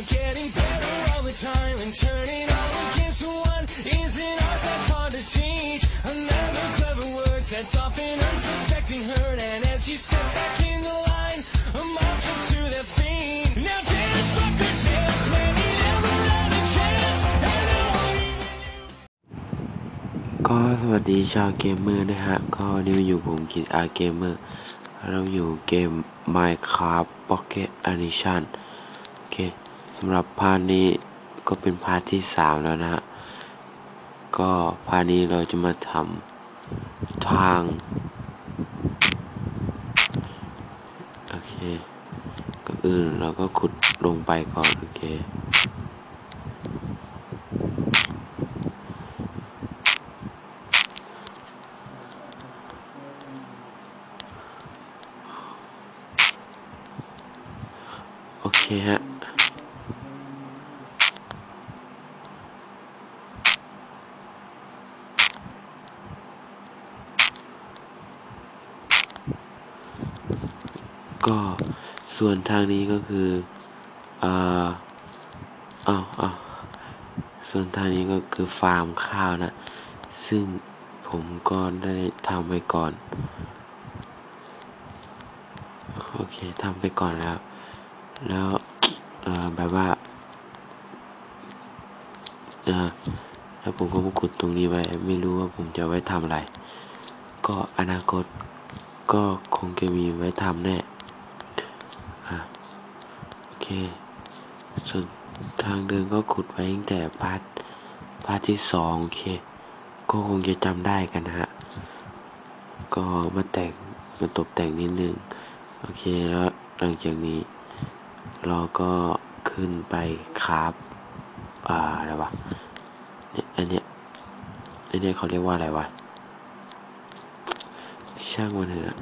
You're getting better all the time and turning all against one is an art that's hard to teach. Another clever word sets off an unsuspecting hurt, and as you step back in the line, a mob jumps to their feet. Now dance, fucker, dance, man, he never had a chance, and now what you ก็สวัสดีชาวเกมเมอร์นะฮะ ก็วันนี่มาอยู่ผมกิจอาเกมเมอร์ เราอยู่เกม Minecraft Pocket Edition โอเค สำหรับพาร์ทนี้ก็เป็นพาร์ทที่สามแล้วนะฮะ ก็พาร์ทนี้เราจะมาทำทาง โอเคก็อื่นเราก็ขุดลงไปก่อน โอเค โอเคฮะ ก็ส่วนทางนี้ก็คืออ่าอ้าวอ้าวส่วนทางนี้ก็คือฟาร์มข้าวนะ ซึ่งผมก็ได้ทำไปก่อน โอเคทำไปก่อนแล้ว แล้วแบบว่าแล้วผมก็มาขุดตรงนี้ไว้ ไม่รู้ว่าผมจะไว้ทำอะไร ก็อนาคตก็คงจะมีไว้ทำแน่ เค ส่วนทางเดินก็ขุดไว้ตั้งแต่พาร์ทพาร์ทที่สองโอเค ก็คงจะจำได้กันนะฮะ ก็มาแต่งมาตกแต่งนิดนึง โอเคแล้วหลังจากนี้ เราก็ขึ้นไปคราฟอ่าอะไรวะเนี่ยอันเนี้ยอันเนี้ยเขาเรียกว่าอะไรวะช่างมันเถอะ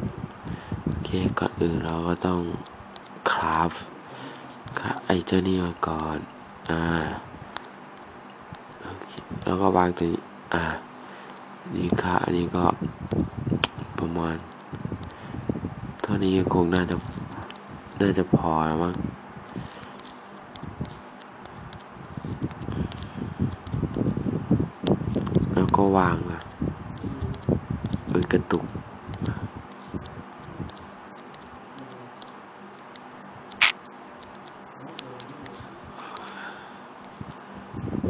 โอเคก่อนอื่นเราก็ต้องคราฟ ไอเจ้านี่มาก่อน อ่า แล้วก็วางตัวนี้ อ่า นี่ค่ะอันนี้ก็ประมาณ เท่านี้ก็คงน่าจะ น่าจะพอแล้วมั้งแล้วก็วางอะเออกระตุก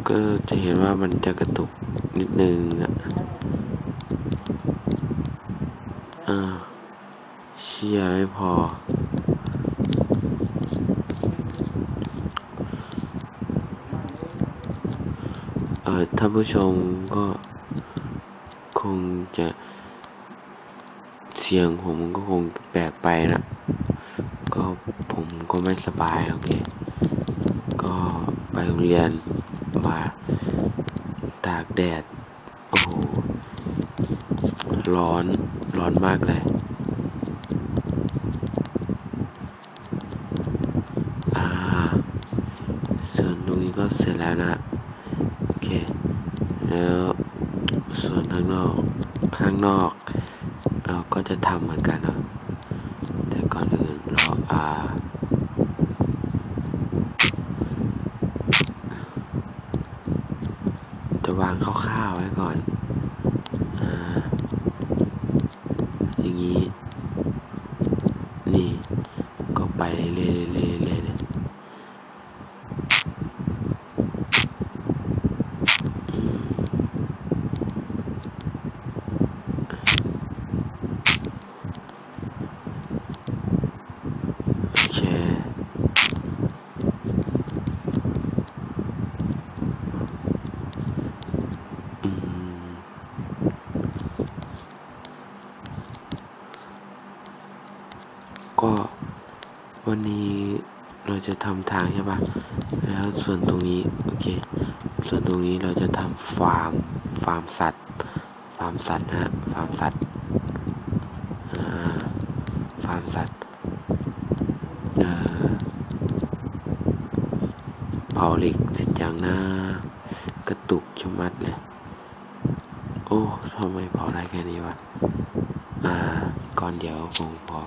ก็จะเห็นว่ามันจะกระตุกนิดนึงอะอ่าเชียร์ไม่พอ เอ่อท่านผู้ชมก็คงจะเสียงผมก็คงแปลกไปนะก็ผมก็ไม่สบายโอเค ก็ไปโรงเรียน มาตากแดด โอ้โห ร้อน ร้อนมากเลย อ่า ส่วนตรงนี้ก็เสร็จแล้วนะ โอเค แล้วส่วนข้างนอก ข้างนอก เราก็จะทำเหมือนกันนะแต่ก่อนอื่นเราอ่า จะวางคร่าวๆไว้ก่อน อ่า อย่างนี้ นี่ ก็ไปเรื่อยๆเรื่อยๆเรื่อยๆเลยอืมโอเค อืม ก็วันนี้เราจะทำทางใช่ปะแล้วส่วนตรงนี้โอเค ส่วนตรงนี้เราจะทำฟาร์ม ฟาร์มสัตว์ ฟาร์มสัตว์นะฮะ ฟาร์มสัตว์ฟาร์มสัตว์เอ่อเผาเหล็กเสร็จยังนะกระตุกชะมัดเลย โอ้ทำไมเผาได้แค่นี้วะ อ่า ก่อนเดี๋ยวคงพอ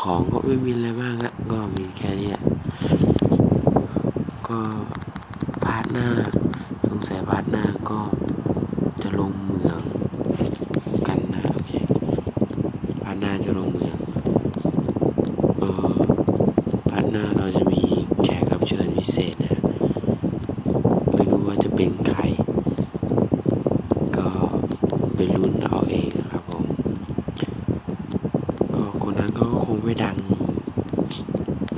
ของก็ไม่มีอะไรมากอะก็มีแค่นี้แหละก็พาร์ทหน้าสงสัยพาร์ทหน้าก็จะลงเมืองกันนะโอเคพาร์ทหน้าจะลงเมือง เออพาร์ทหน้าเราจะมีแขกรับเชิญพิเศษนะ ไม่รู้ว่าจะเป็นใคร ก็ไปลุ้นเอาเองนะครับผม ก็คนนั้นก็คงไม่ดัง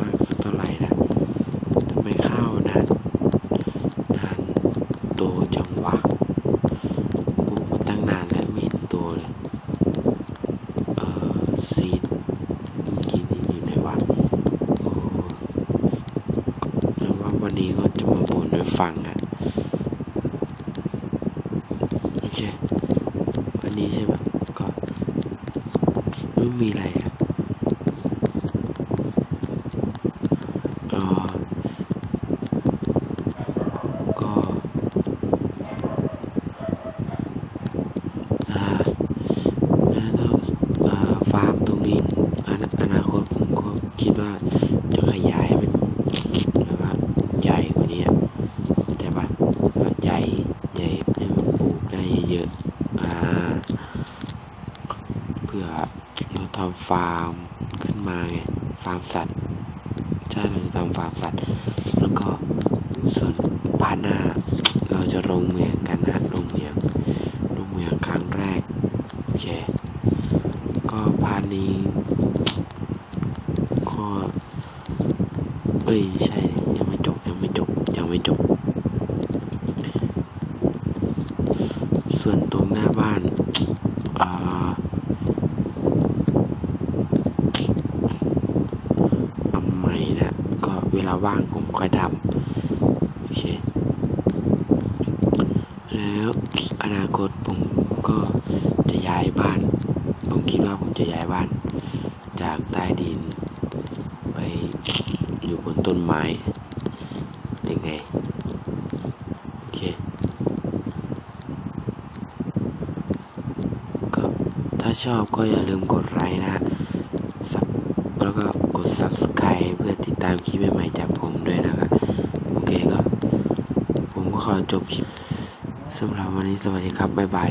มากสักเท่าไหร่นะทำไมข้าวนานนาน โตจังวะปลูกมาตั้งนานแล้วไม่เห็นโตเลย เออซีดเมื่อกี้นี่อยู่ไหนวะโอ้แล้วว่าวันนี้ก็จะมาบ่นให้ฟังอะ โอเค วันนี้ใช่ไหมก็ไม่มีอะไรอะเออก็อ่าแล้วก็อ่าฟาร์มตรงนี้อนาอนาคตผมก็คิดว่าจะขยายให้มันแบบว่าใหญ่กว่านี้อะเข้าใจปะแบบใหญ่ใหญ่ให้มันปลูกได้เยอะๆอ่า เพื่อเราทำฟาร์มขึ้นมาไงฟาร์มสัตว์ใช่เราจะทำฟาร์มสัตว์ แล้วก็ส่วนพาร์ทหน้า เราจะลงเมืองกันนะลงเมืองลงเมืองครั้งแรก โอเค ก็พาร์ทนี้ก็เอ้ยใช่ ยังไม่จบ ยังไม่จบ ยังไม่จบ ส่วนตรงหน้าบ้าน อ่า ทำใหม่นะ ก็เวลาว่างผมค่อยทำ โอเค แล้วอนาคตผมก็จะย้ายบ้าน ผมคิดว่าผมจะย้ายบ้าน จากใต้ดิน ไปอยู่บนต้นไม้ยังไง โอเคก็ถ้าชอบก็อย่าลืมกดไลค์นะแล้วก็กด subscribe เพื่อติดตามคลิปใหม่ๆจากผมด้วยนะครับ โอเคก็ ผมก็ขอ จบคลิปสำหรับวันนี้สวัสดีครับ บ๊ายบาย